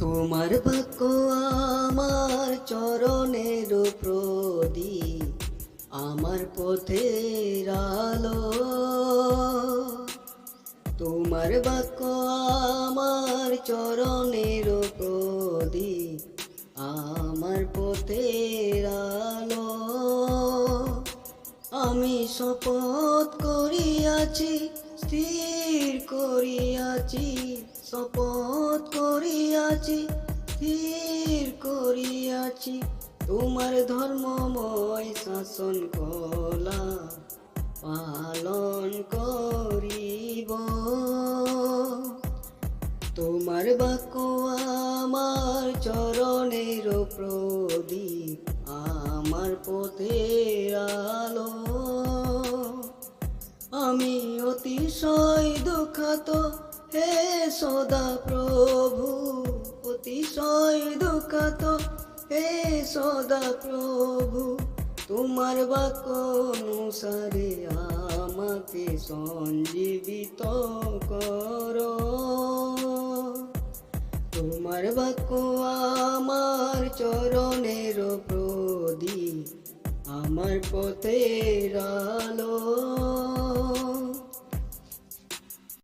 তোমার বাক্য আমার চরণের প্রদীপ, আমার পথের আলো। তোমার বাক্য আমার চরণের প্রদীপ, আমার পথের আলো। আমি শপথ করিয়াছি, স্থির করিয়াছি শপথ করিয়াছি, স্থির করিয়াছি। তোমার ধর্মময় শাসন কলা পালন করিব। তোমার বাক্য আমার চরণের প্রদীপ, আমার পথের আলো। আমি অতিশয় দুঃখাত হে সদা প্রভু, অতিশয় দুঃখাত। হে সদা প্রভু, তোমার বাক্য অনুসারে আমাকে সঞ্জীবিত করো। তোমার বাক্য আমার চরণের প্রদীপ, আমার পথের আলো।